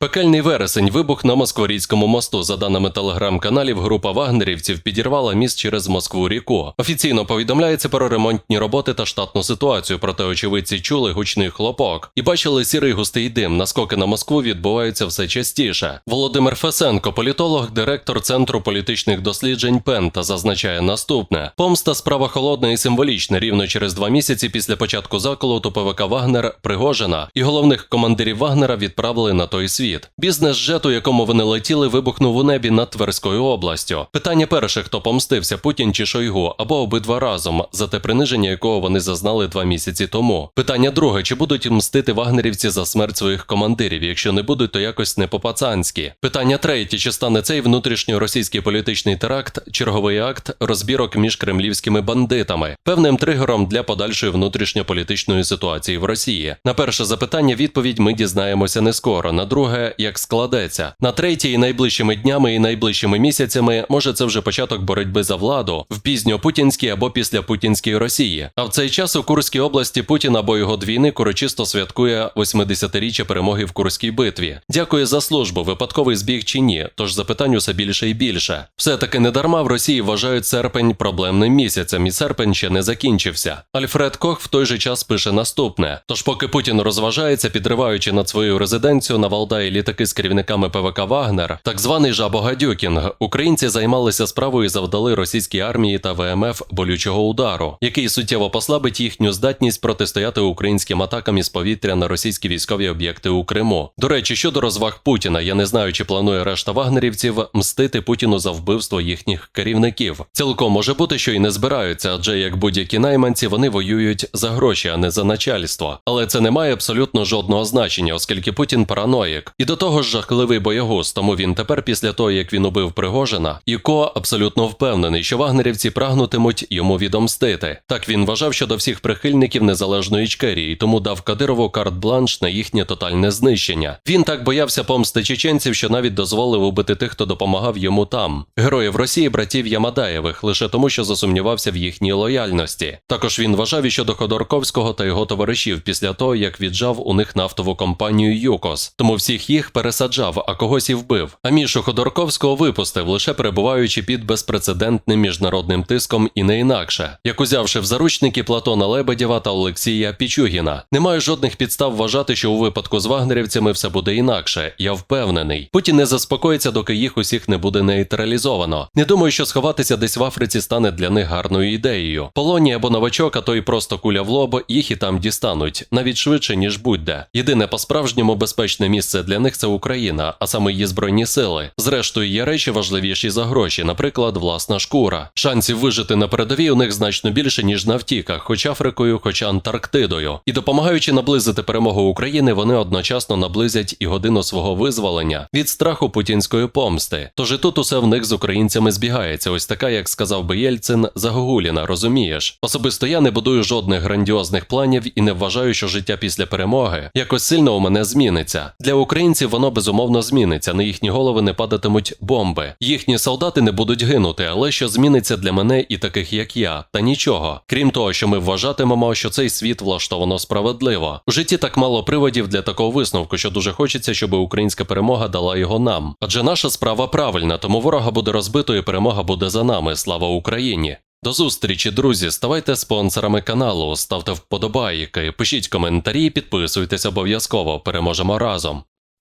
Пекельний вересень вибух на Москворіцькому мосту. За даними телеграм-каналів, група вагнерівців підірвала міст через Москву ріку. Офіційно повідомляється про ремонтні роботи та штатну ситуацію, проте очевидці чули гучний хлопок і бачили сірий густий дим. Наскоки на Москву відбуваються все частіше. Володимир Фесенко, політолог, директор Центру політичних досліджень Пента, зазначає наступне: помста справа холодна і символічна. Рівно через два місяці після початку заколоту ПВК Вагнер Пригожина і головних командирів Вагнера відправили на той світ. Бізнес-джет, у якому вони летіли, вибухнув у небі над Тверською областю. Питання перше, хто помстився, Путін чи Шойгу, або обидва разом, за те приниження, якого вони зазнали два місяці тому. Питання друге, чи будуть мстити вагнерівці за смерть своїх командирів? Якщо не будуть, то якось не по-пацанськи. Питання третє, чи стане цей внутрішньоросійський політичний теракт, черговий акт розбірок між кремлівськими бандитами, певним тригером для подальшої внутрішньополітичної ситуації в Росії. На перше запитання відповідь ми дізнаємося не скоро. На друге, як складеться. На третє, і найближчими днями і найближчими місяцями, може це вже початок боротьби за владу в пізньопутінській або післяпутінській Росії. А в цей час у Курській області Путін або його двійник урочисто святкує 80-річчя перемоги в Курській битві. Дякую за службу, випадковий збіг чи ні. Тож запитань усе більше і більше. Все таки недарма в Росії вважають серпень проблемним місяцем, і серпень ще не закінчився. Альфред Кох в той же час пише наступне: тож, поки Путін розважається, підриваючи над свою резиденцію на Валдаї літаки з керівниками ПВК Вагнер, так званий жабогадюкінг, українці займалися справою і завдали російській армії та ВМФ болючого удару, який суттєво послабить їхню здатність протистояти українським атакам із повітря на російські військові об'єкти у Криму. До речі, щодо розваг Путіна, я не знаю, чи планує решта вагнерівців мстити Путіну за вбивство їхніх керівників. Цілком може бути, що і не збираються, адже як будь-які найманці вони воюють за гроші, а не за начальство. Але це не має абсолютно жодного значення, оскільки Путін параноїк. І до того ж жахливий боягуз, тому він тепер, після того як він убив Пригожина, Іко абсолютно впевнений, що вагнерівці прагнутимуть йому відомстити. Так він вважав щодо всіх прихильників незалежної Ічкерії, тому дав Кадирову карт-бланш на їхнє тотальне знищення. Він так боявся помсти чеченців, що навіть дозволив убити тих, хто допомагав йому там. Героїв Росії братів Ямадаєвих лише тому, що засумнівався в їхній лояльності. Також він вважав і щодо Ходорковського та його товаришів після того, як віджав у них нафтову компанію ЮКОС. Тому всіх їх пересаджав, а когось і вбив. А Мішу Ходорковського випустив, лише перебуваючи під безпрецедентним міжнародним тиском і не інакше, як узявши в заручники Платона Лебедєва та Олексія Пічугіна. Немає жодних підстав вважати, що у випадку з вагнерівцями все буде інакше. Я впевнений. Путін не заспокоїться, доки їх усіх не буде нейтралізовано. Не думаю, що сховатися десь в Африці стане для них гарною ідеєю. Полонія або новачок, а то й просто куля в лоб, їх і там дістануть навіть швидше ніж будь-де. Єдине по-справжньому безпечне місце для них це Україна, а саме її збройні сили. Зрештою, є речі важливіші за гроші, наприклад, власна шкура. Шансів вижити на передовій у них значно більше ніж на втіках, хоч Африкою, хоч Антарктидою. І допомагаючи наблизити перемогу України, вони одночасно наблизять і годину свого визволення від страху путінської помсти. Тож і тут усе в них з українцями збігається. Ось така, як сказав би Єльцин, загогуліна, розумієш? Особисто я не будую жодних грандіозних планів і не вважаю, що життя після перемоги якось сильно у мене зміниться. Для українців воно безумовно зміниться. На їхні голови не падатимуть бомби. Їхні солдати не будуть гинути, але що зміниться для мене і таких, як я, та нічого. Крім того, що ми вважатимемо, що цей світ влаштовано справедливо. У житті так мало приводів для такого висновку, що дуже хочеться, щоб українська перемога дала його нам. Адже наша справа правильна, тому ворога буде розбито і перемога буде за нами. Слава Україні! До зустрічі, друзі. Ставайте спонсорами каналу, ставте вподобайки, пишіть коментарі, підписуйтесь обов'язково. Переможемо разом.